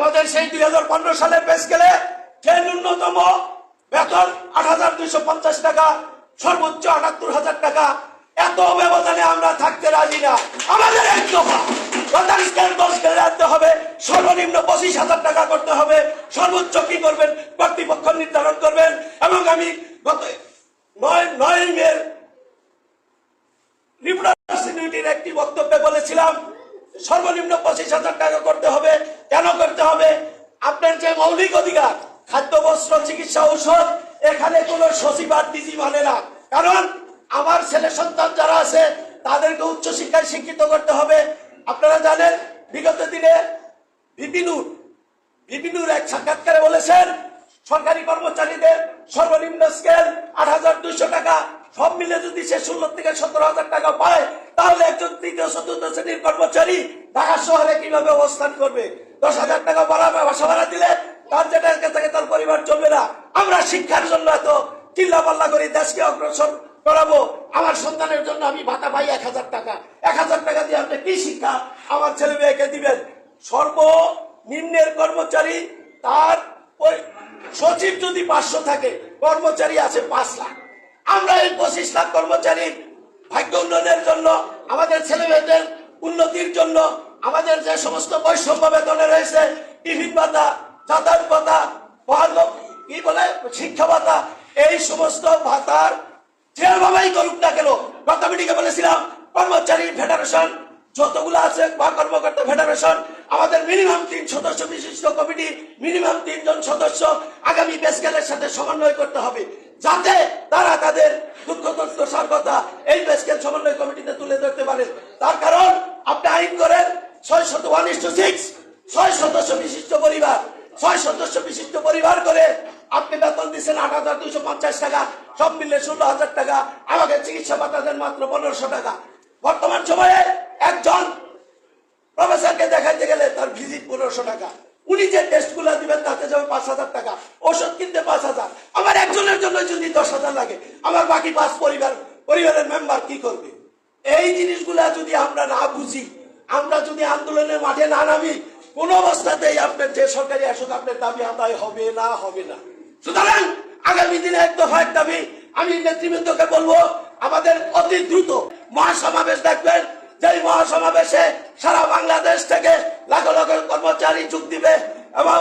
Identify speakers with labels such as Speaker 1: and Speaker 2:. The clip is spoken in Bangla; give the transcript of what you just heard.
Speaker 1: আমাদের সেই দুই হাজার পনেরো সালে পেশ গেলে যে ন্যূনতম বেতন আট হাজার দুইশো পঞ্চাশ টাকা, সর্বোচ্চ আটাত্তর হাজার টাকা। এত ব্যবধানে আমরা থাকতে রাজি না। আমাদের এক দফা হবে, সর্বনিম্ন পঁচিশ হাজার টাকা করতে হবে। সর্বোচ্চ কি করবেন? কর্তৃপক্ষ নির্ধারণ করবেন। এবং আমি নয় নয় একটি বক্তব্যে বলেছিলাম সর্বনিম্ন পঁচিশ হাজার টাকা করতে হবে। কেন করতে হবে? আপনার যে মৌলিক অধিকার, খাদ্য, বস্ত্র, চিকিৎসা, ঔষধ, এখানে কোনো সচিব আর ডিজি মানে না। কারণ আমার ছেলে সন্তান যারা আছে, তাদেরকে উচ্চশিক্ষায় শিক্ষিত করতে হবে। আপনারা জানেন, বিগত দিনে বিপিনুর বিপিনুর এক সাক্ষাৎকারে বলেছেন, সরকারি কর্মচারীদের সর্বনিম্ন স্কেল আট হাজার দুইশো টাকা। সব মিলে যদি সে ষোলো থেকে সতেরো হাজার টাকা পায়, তাহলে একজন তৃতীয়, চতুর্থ শ্রেণির কর্মচারী ঢাকা শহরে কীভাবে অবস্থান করবে? দশ হাজার টাকা ভাড়া বাসা ভাড়া দিলে তার যেটা থেকে, তার পরিবার চলবে না। আমরা শিক্ষার জন্য এত চিল্লা পাল্লা করি দেশকে অগ্রসর করাবো। আমার সন্তানের জন্য আমি ভাতা পাই এক হাজার টাকা। এক হাজার টাকা দিয়ে আপনি কি শিক্ষা আমার ছেলে মেয়েকে দিবেন? সর্বনিম্নের কর্মচারী তার সচিব যদি পাঁচশো থাকে, কর্মচারী আছে পাঁচ লাখ। আমরা এই পঁচিশ লাখ কর্মচারীর ভাগ্য উন্নয়নের জন্য, আমাদের ছেলে মেয়েদের উন্নতির জন্য, আমাদের যে সমস্ত বৈষম্য বেতনে রয়েছে টিফিন ভাতা, যাতায়াত ভাতা কি বলে, শিক্ষা ভাতা, এই সমস্ত ভাতার যেভাবেই করুক না কেন গত মিটিংয়ে বলেছিলাম, কর্মচারী ফেডারেশন, যতগুলো আছে, বা কর্মকর্তা ফেডারেশন, আমাদের মিনিমাম তিন সদস্য বিশিষ্ট কমিটি, মিনিমাম তিনজন সদস্য, আগামী বেসকেলের সাথে সমন্বয় করতে হবে। যাতে তারা তাদের দুঃখ দুঃখ কথা এই বেসকেল সমন্বয় কমিটিতে তুলে ধরতে পারে। তার কারণ, আপনি আইন করেন, ছয় শত ওয়ান সিক্স ছয় সদস্য বিশিষ্ট পরিবার, ছয় সদস্য বিশিষ্ট পরিবার করে আপনি বেতন দিচ্ছেন আট হাজার দুইশো পঞ্চাশ টাকা, সব মিলে ষোলো হাজার টাকা, আমাকে চিকিৎসা ভাতা দেন মাত্র পনেরোশো টাকা। বর্তমান সময়ে একজন প্রফেসরকে দেখাইতে গেলে তার ভিজিট পনেরোশো টাকা। উনি যে টেস্টগুলো দিবেন, তাতে যাবে পাঁচ হাজার টাকা ওষুধ কিনতে পাঁচ হাজার, আমার একজনের জন্য যদি দশ হাজার লাগে, আমার বাকি পাঁচ পরিবার, পরিবারের মেম্বার কি করবে? এই জিনিসগুলা যদি আমরা না বুঝি, আমরা যদি আন্দোলনের মাঠে না নামি, কোন অবস্থাতেই আপনার যে সরকারি আসুক, আপনার দাবি আদায় হবে না হবে না। সুতরাং আগামী দিনে এক দফা এক দাবি আমি নেতৃবৃন্দকে বলব, আমাদের অতি দ্রুত মহাসমাবেশ দেখবেন। যেই মহাসমাবেশে সারা বাংলাদেশ থেকে লাখ লাখ কর্মচারী যোগ দিবে এবং